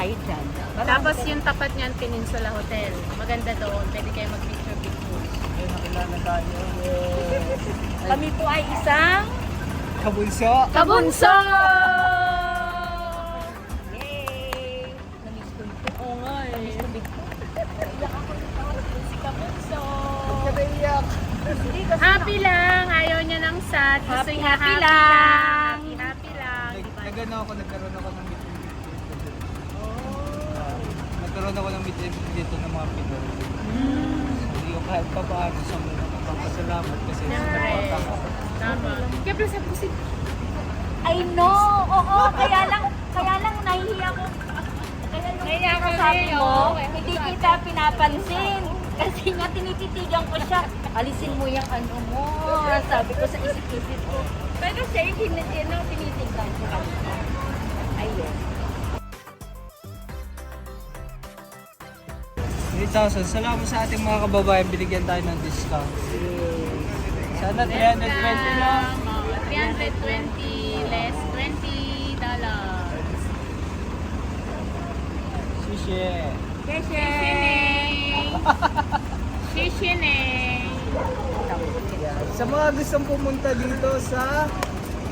kayo dyan. Tapos yung tapat niyan, Peninsula Hotel. Maganda doon. Pwede kayo mag-picture-picture. Ayun, nakilala tayo. Kami po ay isang Kabunso! Kabunso! Yay! Namiss ko ito. Oo nga eh. Namiss ko po. Iyak ako ng si Kabunso. Huwag ka na iyak! Hindi kasi Happy lang. Ayaw niya ng sad. Gusto Happy, happy happy lang. lang. Happy, happy lang. Nag, nagano ako, nagkaroon ako ng meet and greet dito. Oh. Nagkaroon ako ng meet and greet dito ng mga Pinoy. Mm. Hindi ko kahit pa paano sa mga nagpapasalamat kasi Siyempre. support ako. Tama. Kaya plus ako si... I know! Oo, kaya lang, kaya lang nahihiya ko. Kaya nung Nahihiya ka sabi mo, hindi kita pinapansin. Kasi nga tinititigan ko siya. Alisin mo yung ano mo. Sabi ko sa isip-isip ko. Pero siya yung tin- tinitigan ko 3,000. Salamat sa ating mga kababayan, binigyan tayo ng discount. Sana 320 lang. Oh, 320 less 20 dollars. Shishi. Shishineng. Shishineng. Yan. Sa mga gustong pumunta dito sa...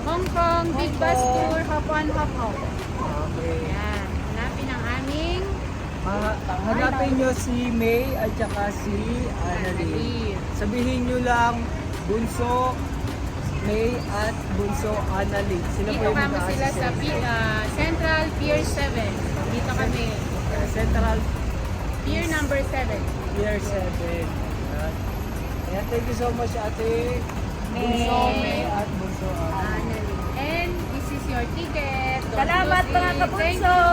Hong Kong Big Bus. Tour Hop on Hop off. Okay. Yan. Hanapin ang aming hanapin nyo si May at saka si. Annalyn. Sabihin nyo lang Bunso, May at Bunso Annalyn. Sila Dito po yung kami sila sa inyo. P- ah, Central Pier 7. Dito kami. Uh, Central Pier number 7. Pier 7. Ayan. Ayan, thank you so much ate. Bunso, May at Bunso. Annalyn. And this is your ticket. Don't Salamat lose mga it. Thank kabunso! you.